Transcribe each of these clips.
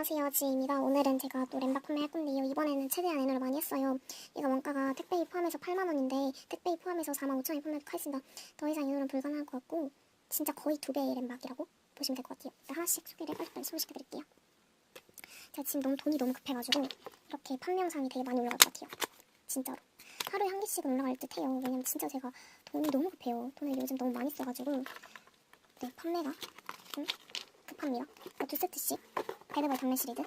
안녕하세요 지입니다. 오늘은 제가 또 램바 판매할 건데요. 이번에는 최대한 N으로 많이 했어요. 얘가 원가가 택배비 포함해서 8만원인데 택배비 포함해서 4만 5천원에 판매하도록 하겠습니다. 더 이상 N으로는 불가능할 것 같고 진짜 거의 두 배의 램박이라고 보시면 될 것 같아요. 하나씩 소개를 빨리빨리 소개시켜 드릴게요. 제가 지금 너무 돈이 너무 급해가지고 이렇게 판매 영상이 되게 많이 올라갈 것 같아요. 진짜로. 하루에 한 개씩은 올라갈 듯 해요. 왜냐면 진짜 제가 돈이 너무 급해요. 돈을 요즘 너무 많이 써가지고. 네 판매가 좀 급합니다. 이거 두 세트씩 배드볼 장면 시리즈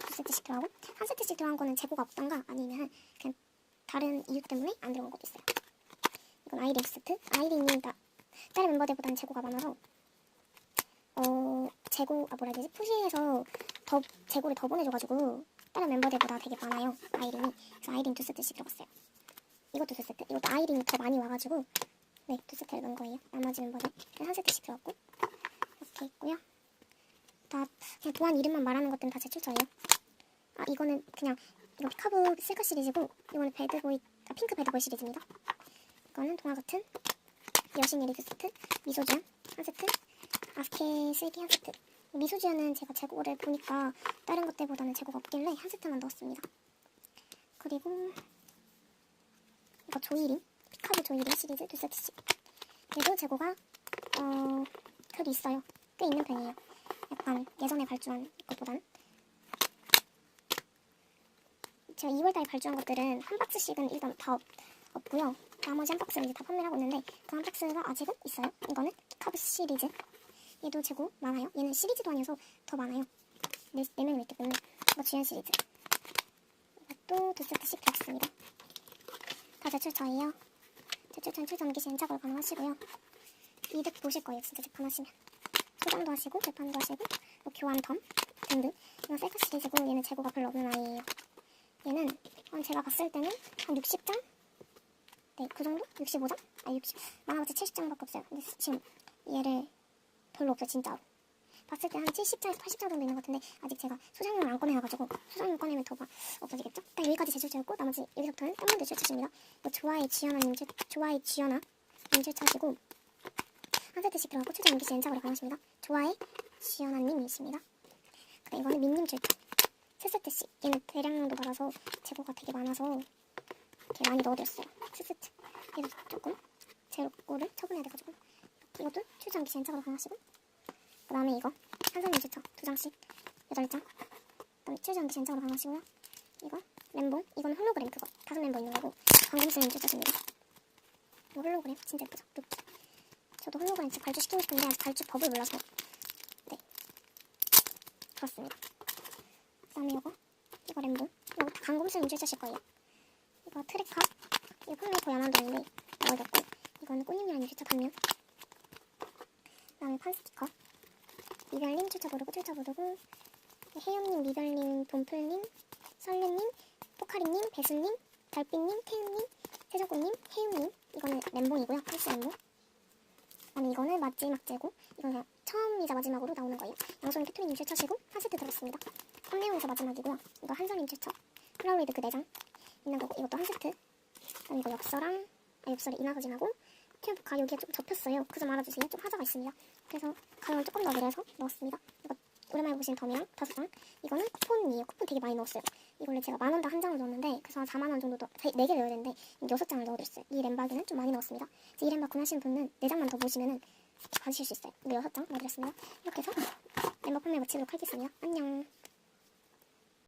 두 세트씩 들어가고 한 세트씩 들어간 거는 재고가 없던가 아니면 그냥 다른 이유 때문에 안 들어간 것도 있어요. 이건 아이린 두 세트. 아이린이 다 다른 멤버들보다는 재고가 많아서 어 재고 아 뭐라 해야 되지 푸시에서 더 재고를 더 보내줘가지고 다른 멤버들보다 되게 많아요 아이린이. 그래서 아이린 두 세트씩 들어갔어요. 이것도 두 세트. 이것도 아이린이 더 많이 와가지고 네두 세트를 넣은 거예요. 나머지 멤버들 한 세트씩 들어갔고 이렇게 있고요. 다 그냥 도안 이름만 말하는 것들은 다 제 출처예요. 아 이거는 그냥 이거 피카브 실카 시리즈고 이거는 배드보이 아, 핑크 배드보이 시리즈입니다. 이거는 동화 같은 여신이 리드 세트 미소주연 한 세트 아스케 슬기 한 세트 미소주연은 제가 재고를 보니까 다른 것들보다는 재고가 없길래 한 세트만 넣었습니다. 그리고 이거 조이린 피카브 조이린 시리즈 두 세트씩 얘도 재고가 어 그래도 있어요. 꽤 있는 편이에요. 약간 예전에 발주한 것보단 제가 2월달에 발주한 것들은 한 박스씩은 일단 다 없, 없고요. 나머지 한 박스는 이제 다 판매를 하고 있는데 그 한 박스가 아직은 있어요. 이거는 카브 시리즈. 얘도 재고 많아요. 얘는 시리즈도 아니어서 더 많아요. 네, 네 명이 있기 때문에 이거 주연 시리즈. 이것도 두 세트씩 들었습니다. 다 제출처예요. 제출처는 출전 기 시행착오를 가능하시고요. 이득 보실 거예요. 진짜 재판하시면. 소장도 하시고 재판도 하시고 뭐 교환덤 등등 이건 셀카 시리즈고 얘는 재고가 별로 없는 아이예요 얘는 한 제가 봤을 때는 한 60장? 네 그 정도? 65장? 아 60, 많아봤자 70장밖에 없어요 근데 지금 얘를 별로 없어요 진짜로 봤을 때 한 70장에서 80장 정도 있는 것 같은데 아직 제가 소장용을 안 꺼내놔가지고 소장용 꺼내면 더 막 없어지겠죠? 딱 여기까지 제 출처였고 나머지 여기서부터는 딴분들 출처입니다 뭐 좋아의 지연아님 출 좋아의 지연아 님 출처시고 한 세트씩 들어가고 최종 연기 시 연착으로 가능하십니다. 좋아해 지연아님이십니다. 그래, 이거는 민님 출처. 세 세트씩. 얘는 대량량도 받아서 재고가 되게 많아서 되게 많이 넣어드렸어요. 세 세트. 얘도 조금 재고를 처분해야 돼가지고 이것도 최종 연기 시 연착으로 가능하시고 그 다음에 이거 한선님 출처 두 장씩 여덟 장. 그다음에 최종 연기 시 연착으로 가능하시고요. 이거 멤본 이건 홀로그램 그거 다섯 멤버 있는 거고 방금 쓰는 출처입니다. 이거 홀로그램 진짜 예쁘죠? 루키. 저도 진짜 발주시키고 싶은데 발주 법을 몰라서. 네. 그렇습니다. 그 다음에 이거 이거 램본 이거 다 강곰수님 주셨을 거예요. 이거 트랙카 이거 폰메이커 야만돈인데 넣어줬고 이거는 꽃님이라는 주차 단면. 그 다음에 판 스티커. 미별님 출처 모르고 출처 모르고 혜연님 미별님 돈풀님 설레님 포카리님 배수님 달빛님 태은님 세정꽃님 혜윤님. 이거는 램본이고요 팔스 아니 이거는 마지막 재고 이건 그냥 처음이자 마지막으로 나오는 거예요. 양손 캐트리님 최초시고 한 세트 들었습니다. 썸네일에서 마지막이고요. 이거 한선님 최초 플라우리드 그 4장 있는 거고 이것도 한 세트. 그다음 이거 엽서랑 아 엽서를 이나가지나고 큐브가 여기에 좀 접혔어요. 그점 알아주세요 좀 하자가 있습니다. 그래서 가격을 조금 더 내려서 넣었습니다. 이거 오랜만에 보신 덤이랑 다섯 장 이거는 쿠폰이에요. 쿠폰 되게 많이 넣었어요. 이걸로 제가 만 원당 한 장을 넣었는데 그래서 한 4만 원 정도 더, 4개 넣어야 되는데 여섯 장을 넣어드렸어요. 이 램바기는 좀 많이 넣었습니다. 이 램바 구매하시는 분은 4장만 더 모시면은 받으실 수 있어요. 근데 여섯 장 넣어드렸습니다. 이렇게 해서 램바 판매 마치도록 하겠습니다. 안녕